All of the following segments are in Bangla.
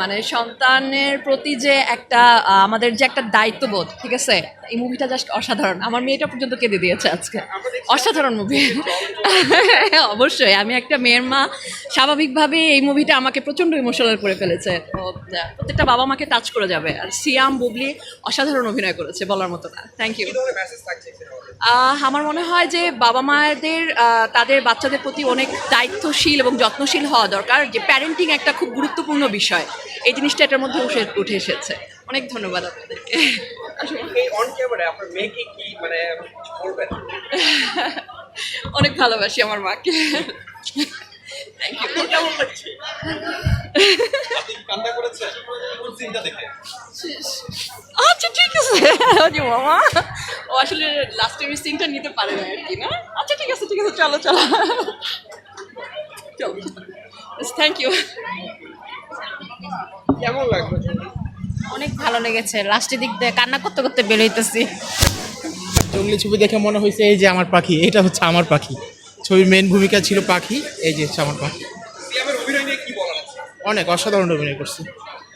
মানে সন্তানের প্রতি যে একটা আমাদের যে একটা দায়িত্ববোধ ঠিক আছে? এই মুভিটা জাস্ট অসাধারণ। আমার মেয়েটা পর্যন্ত কেঁদে দিয়েছে আজকে। অসাধারণ মুভি অবশ্যই আমি একটা মেয়ের মা স্বাভাবিকভাবে এই মুভিটা আমাকে প্রচণ্ড ইমোশনাল করে ফেলেছে। তো প্রত্যেকটা বাবা মাকে টাচ করে যাবে। আর সিয়াম বুবলি অসাধারণ অভিনয় করেছে বলার মতো না। থ্যাংক ইউ আমার মনে হয় যে বাবা মায়েদের তাদের বাচ্চাদের প্রতি অনেক দায়িত্বশীল এবং যত্নশীল হওয়া দরকার। যে প্যারেন্টিং একটা খুব গুরুত্বপূর্ণ বিষয়। এই জিনিসটা এটার মধ্যে উঠে উঠে এসেছে। অনেক ধন্যবাদ আপনাদেরকে। এই অন ক্যামেরা আপনার মেয়েকে কি মানে অনেক ভালোবাসি আমার মাকে। আচ্ছা ঠিক আছে। মামা। ও আসলে লাস্টের সিনটা নিতে পারে না আর কি না? আচ্ছা ঠিক আছে ঠিক আছে চলো চলো। চলো। থ্যাংক ইউ কেমন লাগল অনেক ভালো লেগেছে। লাস্টের দিক দিয়ে কান্না করতে করতে বেরোইতেছি জঙ্গলি ছবি দেখে মনে হয়েছে এই যে আমার পাখি এটা হচ্ছে আমার পাখি। ছবির মেন ভূমিকা ছিল পাখি এই যে হচ্ছে আমার পাখি। অনেক অসাধারণ অভিনয় করছে।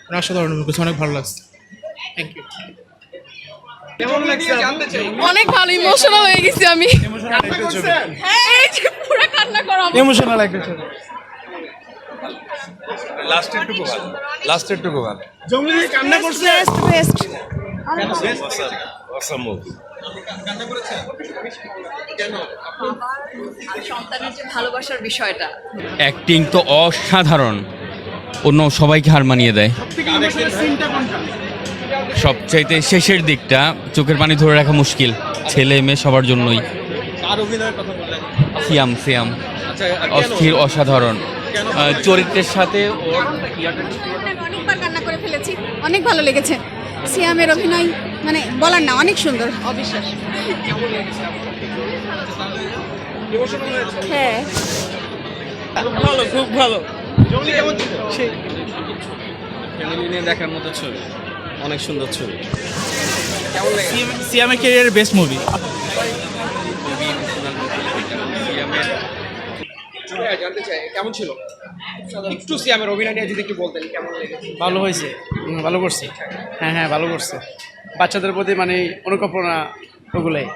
মানে অসাধারণ অভিনয় করছে অনেক ভালো লাগছে। থ্যাংক ইউ কেমন লাগছে জানতে চাই। অনেক ভালো ইমোশনাল হয়ে গেছি আমি। ইমোশনাল একটা ছবি। লাস্টের টুকু ভালো লাস্টের টুকু ভালো কান্না করছে বেস্ট অসাম মুভি সন্তানের যে ভালোবাসার বিষয়টা অ্যাক্টিং তো অসাধারণ। অন্য সবাইকে হার মানিয়ে দেয়। সবচাইতে শেষের দিকটা চোখের পানি ধরে রাখা মুশকিল। ছেলে মেয়ে সবার জন্যই। সিয়াম সিয়াম। আচ্ছা অস্থির অসাধারণ। চরিত্রের সাথে ওর অনেকবার কান্না করে ফেলেছি। অনেক ভালো লেগেছে। সিয়ামের অভিনয় মানে বলার না অনেক সুন্দর। অবিশ্বাস হ্যাঁ। ভালো খুব ভালো। জঙ্গলি কেমন ছিল? ফ্যামিলি নিয়ে দেখার মতো ছবি অনেক সুন্দর ছবি। সিয়ামের ক্যারিয়ারের বেস্ট মুভি হ্যাঁ, জানতে চাই কেমন ছিল? একটু সিয়ামের অভিনয় নিয়ে যদি একটু বলতেন কেমন লেগেছে? ভালো হয়েছে। ভালো করছে। হ্যাঁ হ্যাঁ ভালো করছে। বাচ্চাদের প্রতি মানে অনুকল্পনা ওগুলাই।